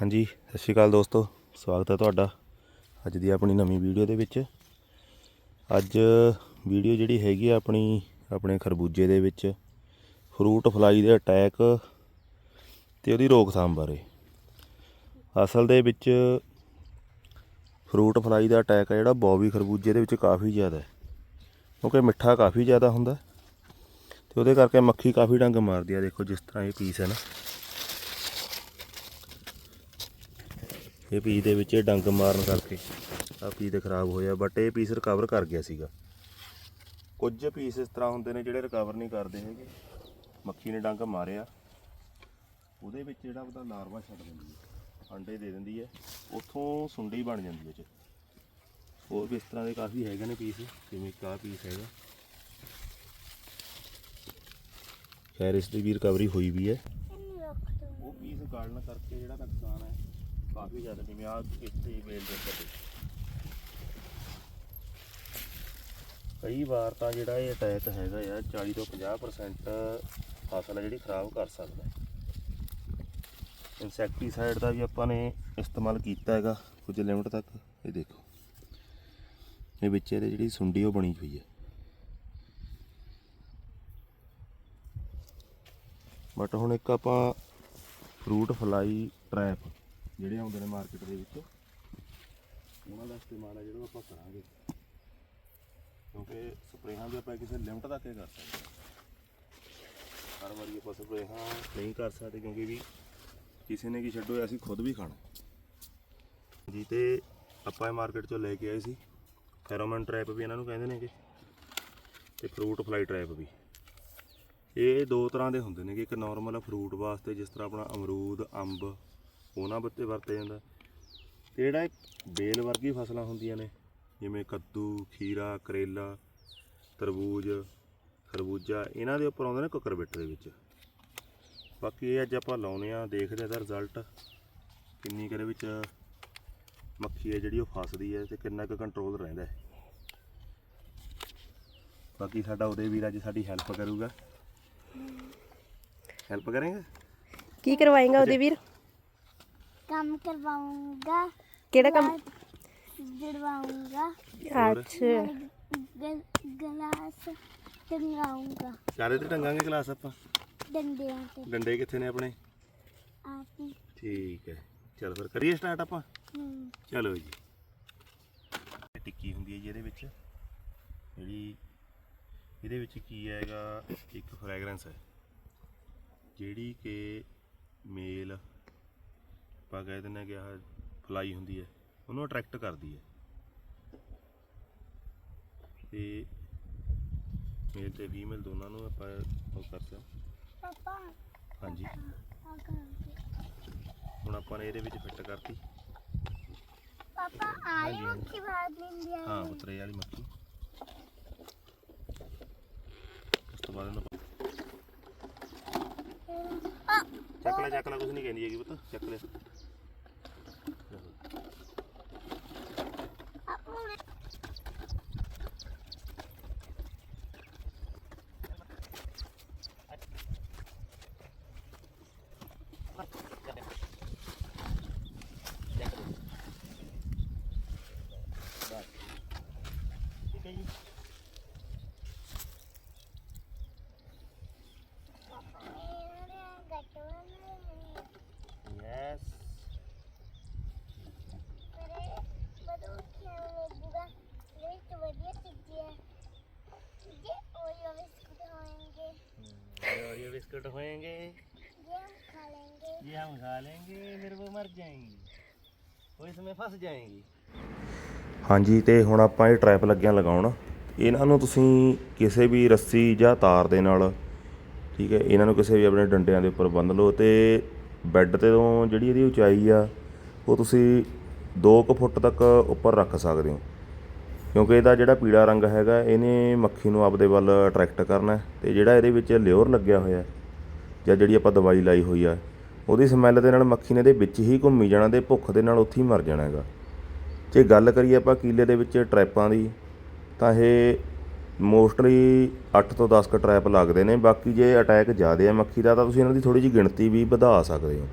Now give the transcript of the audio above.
ਹਾਂਜੀ, ਸਤਿ ਸ਼੍ਰੀ ਅਕਾਲ ਦੋਸਤੋ, ਸਵਾਗਤ ਹੈ ਤੁਹਾਡਾ ਅੱਜ ਦੀ ਆਪਣੀ ਨਵੀਂ ਵੀਡੀਓ ਦੇ ਵਿੱਚ। ਅੱਜ ਵੀਡੀਓ ਜਿਹੜੀ ਹੈਗੀ ਆ ਆਪਣੀ, ਆਪਣੇ ਖਰਬੂਜੇ ਦੇ ਵਿੱਚ ਫਰੂਟ ਫਲਾਈ ਦੇ ਅਟੈਕ ਤੇ ਉਹਦੀ ਰੋਕਥਾਮ ਬਾਰੇ। ਅਸਲ ਦੇ ਵਿੱਚ ਫਰੂਟ ਫਲਾਈ ਦਾ ਅਟੈਕ ਆ ਜਿਹੜਾ ਬੌਬੀ ਖਰਬੂਜੇ ਦੇ ਵਿੱਚ ਕਾਫੀ ਜ਼ਿਆਦਾ ਹੈ। ਕਿਉਂਕਿ ਮਿੱਠਾ ਕਾਫੀ ਜ਼ਿਆਦਾ ਹੁੰਦਾ ਤੇ ਉਹਦੇ ਕਰਕੇ ਮੱਖੀ ਕਾਫੀ ਡੰਗ ਮਾਰਦੀ ਆ। ਦੇਖੋ ਜਿਸ ਤਰ੍ਹਾਂ ਇਹ ਪੀਸ ਹੈ ਨਾ। ਇਹ ਪੀਸ ਦੇ ਵਿੱਚ ਇਹ ਡੰਗ ਮਾਰਨ ਕਰਕੇ ਆ ਪੀਸ ਦੇ ਖਰਾਬ ਹੋਇਆ ਬਟ ਇਹ ਪੀਸ ਰਿਕਵਰ ਕਰ ਗਿਆ ਸੀਗਾ। ਕੁਝ ਪੀਸ ਇਸ ਤਰ੍ਹਾਂ ਹੁੰਦੇ ਨੇ ਜਿਹੜੇ ਰਿਕਵਰ ਨਹੀਂ ਕਰਦੇ ਹੈਗੇ। ਮੱਖੀ ਨੇ ਡੰਗ ਮਾਰਿਆ। ਉਹਦੇ ਵਿੱਚ ਜਿਹੜਾ ਉਹਦਾ ਲਾਰਵਾ ਛੱਡ ਦਿੰਦੀ ਹੈ ਅੰਡੇ ਦੇ ਦਿੰਦੀ ਹੈ। ਉੱਥੋਂ ਸੁੰਡੀ ਬਣ ਜਾਂਦੀ ਹੈ ਚ। ਹੋਰ ਵੀ ਇਸ ਤਰ੍ਹਾਂ ਦੇ ਕਾਫੀ ਹੈਗੇ ਨੇ ਪੀਸ ਜਿਵੇਂ ਕਾ ਪੀਸ ਹੈਗਾ। ਖੈਰ ਇਸ ਦੀ ਵੀ ਰਿਕਵਰੀ ਹੋਈ ਵੀ ਹੈ। ਉਹ ਪੀਸ ਗਾਲਣ ਕਰਕੇ ਜਿਹੜਾ ਨੁਕਸਾਨ ਹੈ ਕਾਫੀ ਜ਼ਿਆਦਾ ਜਿਵੇਂ ਆ ਕਿਤੇ ਵੇਲ ਦੇ ਉੱਪਰ ਕਈ ਵਾਰ ਤਾਂ ਜਿਹੜਾ ਇਹ ਅਟੈਕ ਹੈਗਾ ਆ 40 ਤੋਂ 50% ਫਸਲ ਹੈ ਜਿਹੜੀ ਖਰਾਬ ਕਰ ਸਕਦਾ। ਹੈ ਇਨਸੈਕਟੀਸਾਈਡ ਦਾ ਵੀ ਆਪਾਂ ਨੇ ਇਸਤੇਮਾਲ ਕੀਤਾ ਹੈਗਾ ਕੁਝ ਲਿਮਟ ਤੱਕ, ਇਹ ਦੇਖੋ। ਇਹ ਵਿੱਚ ਇਹਦੇ ਜਿਹੜੀ ਸੁੰਡੀ ਉਹ ਬਣੀ ਹੋਈ ਹੈ। ਬਟ ਹੁਣ ਇੱਕ ਆਪਾਂ ਫਰੂਟ ਫਲਾਈ ਟ੍ਰੈਪ ਜਿਹੜੇ ਆਉਂਦੇ ਨੇ ਮਾਰਕੀਟ ਦੇ ਵਿੱਚ, ਉਹਨਾਂ ਦਾ ਇਸਤੇਮਾਲ ਹੈ ਜਿਹੜਾ ਆਪਾਂ ਕਰਾਂਗੇ। ਕਿਉਂਕਿ ਸਪਰੇਹਾਂ ਵੀ ਆਪਾਂ ਕਿਸੇ ਲਿਮਟ ਤੱਕ ਹੀ ਕਰ ਸਕਦੇ। ਹਾਂ ਹਰ ਵਾਰੀ ਆਪਾਂ ਸਪਰੇਹਾਂ ਨਹੀਂ ਕਰ ਸਕਦੇ ਕਿਉਂਕਿ ਵੀ ਕਿਸੇ ਨੇ ਕੀ ਛੱਡੋ ਅਸੀਂ ਖੁਦ ਵੀ ਖਾਣਾ। ਜੀ ਤੇ ਆਪਾਂ ਇਹ ਮਾਰਕੀਟ ਚੋਂ ਲੈ ਕੇ ਆਏ ਸੀ। ਫੈਰੋਮਨ ਟ੍ਰੈਪ ਵੀ ਇਹਨਾਂ ਨੂੰ ਕਹਿੰਦੇ ਨੇਗੇ। ਤੇ ਫਰੂਟ ਫਲਾਈ ਟ੍ਰੈਪ ਵੀ। ਇਹ ਦੋ ਤਰ੍ਹਾਂ ਦੇ ਹੁੰਦੇ ਨੇਗੇ। ਇੱਕ ਨਾਰਮਲ ਫਰੂਟ ਵਾਸਤੇ, ਜਿਸ ਤਰ੍ਹਾਂ ਆਪਣਾ ਅਮਰੂਦ, ਅੰਬ ਉਹਨਾਂ ਬੱਤੇ ਵਰਤੇ ਜਾਂਦਾ। ਤੇ ਜਿਹੜਾ ਇਹ ਬੇਲ ਵਰਗੀ ਫਸਲਾਂ ਹੁੰਦੀਆਂ ਨੇ ਜਿਵੇਂ ਕੱਦੂ ਖੀਰਾ ਕਰੇਲਾ ਤਰਬੂਜ ਖਰਬੂਜਾ ਇਹਨਾਂ ਦੇ ਉੱਪਰ ਆਉਂਦੇ ਨੇ ਕੁੱਕਰਬਿੱਟ ਦੇ ਵਿੱਚ। ਬਾਕੀ ਇਹ ਅੱਜ ਆਪਾਂ ਲਾਉਨੇ ਆ ਦੇਖਦੇ ਆ ਇਹਦਾ ਰਿਜ਼ਲਟ ਕਿੰਨੀ ਕੁ ਇਹਦੇ ਵਿੱਚ ਮੱਖੀ ਹੈ ਜਿਹੜੀ ਉਹ ਫਸਦੀ ਹੈ ਤੇ ਕਿੰਨਾ ਕੁ ਕੰਟਰੋਲ ਰਹਿੰਦਾ ਹੈ। ਬਾਕੀ ਸਾਡਾ ਉਹਦੇ ਵੀਰ ਅੱਜ ਸਾਡੀ ਹੈਲਪ ਕਰੂਗਾ। ਹੈਲਪ ਕਰੇਗਾ? ਕੀ ਕਰਵਾਏਗਾ ਉਹਦੇ ਵੀਰ? ਕੰਮ ਕਰਵਾਉਂਗਾ ਕਿਹੜਾ ਕੰਮ? ਜੜਵਾਉਂਗਾ ਅੱਛਾ। ਗਲਾਸ ਟੰਗਾਉਂਗਾ ਚਾਰੇ ਤੇ ਟੰਗਾਂਗੇ ਕਲਾਸ ਆਪਾਂ? ਡੰਡਿਆਂ ਤੇ। ਡੰਡੇ ਕਿੱਥੇ ਨੇ ਆਪਣੇ? ਆਪ ਠੀਕ ਹੈ। ਚਲ ਫਿਰ ਕਰੀਏ ਸਟਾਰਟ ਆਪਾਂ? ਚਲੋ ਜੀ। ਟਿੱਕੀ ਹੁੰਦੀ ਹੈ ਜੀ ਇਹਦੇ ਵਿੱਚ। ਜਿਹੜੀ ਇਹਦੇ ਵਿੱਚ ਕੀ ਹੈਗਾ? ਇੱਕ ਫ੍ਰੈਗਰੈਂਸ ਹੈ। ਜਿਹੜੀ ਕਿ ਮੇਲ ਆਪਾਂ ਕਹਿ ਦਿੰਦੇ ਹਾਂ ਕਿ ਆਹ ਫਲਾਈ ਹੁੰਦੀ ਹੈ ਉਹਨੂੰ ਅਟਰੈਕਟ ਕਰਦੀ ਹੈ। ਤੇ ਮੇਲ ਤੇ ਫੀਮੇਲ ਦੋਨਾਂ ਨੂੰ ਆਪਾਂ ਉਹ ਕਰ ਸਕਦੇ ਪਾਪਾ। ਹਾਂਜੀ। ਆ ਹੁਣ ਆਪਾਂ ਨੇ ਇਹਦੇ ਵਿੱਚ ਫਿੱਟ ਕਰਤੀ। ਪਾਪਾ ਆਲੀ ਮੱਖੀ ਬਾਹਰ ਨਿੰਦੀ ਆ ਹਾਂ ਉਤਰੇ ਵਾਲੀ ਮੱਖੀ। ਉਸ ਤੋਂ ਬਾਅਦ ਇਹਨੂੰ ਚੱਕ ਲੈ ਚੱਕ ਲੈ ਕੁਝ ਨਹੀਂ ਕਹਿੰਦੀ ਹੈਗੀ ਪੁੱਤ ਚੱਕ ਲੈ। बिस्कुट होएंगे ये हम खा लेंगे फिर वो मर जाएंगे वो इसमें फंस जाएंगी ਹਾਂਜੀ ਤੇ ਹੁਣ ਆਪਾਂ ਇਹ ਟ੍ਰੈਪ ਲੱਗਿਆ ਲਗਾਉਣ ਇਹਨਾਂ ਨੂੰ ਤੁਸੀਂ ਕਿਸੇ ਵੀ ਰੱਸੀ ਜਾਂ ਤਾਰ ਦੇ ਨਾਲ ਠੀਕ ਹੈ ਇਹਨਾਂ ਨੂੰ ਕਿਸੇ ਵੀ ਆਪਣੇ ਡੰਡਿਆਂ ਦੇ ਉੱਪਰ ਬੰਨ੍ਹ ਲਓ ਤੇ ਬੈੱਡ ਤੇ ਤੋਂ ਜਿਹੜੀ ਇਹਦੀ ਉਚਾਈ ਆ ਉਹ ਤੁਸੀਂ 2 ਕੁ ਫੁੱਟ ਤੱਕ ਉੱਪਰ ਰੱਖ ਸਕਦੇ ਹੋ ਕਿਉਂਕਿ ਇਹਦਾ ਜਿਹੜਾ ਪੀਲਾ ਰੰਗ ਹੈਗਾ ਇਹਨੇ ਮੱਖੀ ਨੂੰ ਆਪਦੇ ਵੱਲ ਅਟਰੈਕਟ ਕਰਨਾ ਹੈ ਤੇ ਜਿਹੜਾ ਇਹਦੇ ਵਿੱਚ ਲਿਓਰ ਲੱਗਿਆ ਹੋਇਆ ਜਾਂ ਜਿਹੜੀ ਆਪਾਂ ਦਵਾਈ ਲਾਈ ਹੋਈ ਆ, ਉਹਦੀ ਸਮੈਲ ਦੇ ਨਾਲ ਮੱਖੀ ਨੇ ਇਹਦੇ ਵਿੱਚ ਹੀ ਘੁੰਮੀ ਜਾਣਾ ਤੇ ਭੁੱਖ ਦੇ ਨਾਲ ਉੱਥੇ ਹੀ ਮਰ ਜਾਣਾ ਹੈਗਾ। ਜੇ ਗੱਲ ਕਰੀਏ ਆਪਾਂ ਕੀਲੇ ਦੇ ਵਿੱਚ ਟਰੈਪਾਂ ਦੀ, ਤਾਂ ਇਹ ਮੋਸਟਲੀ 8 ਤੋਂ 10 ਕ ਟਰੈਪ ਲੱਗਦੇ ਨੇ, ਬਾਕੀ ਜੇ ਅਟੈਕ ਜ਼ਿਆਦਾ ਹੈ ਮੱਖੀ ਦਾ, ਤਾਂ ਤੁਸੀਂ ਇਹਨਾਂ ਦੀ ਥੋੜੀ ਜਿਹੀ ਗਿਣਤੀ ਵੀ ਵਧਾ ਸਕਦੇ ਹੋ।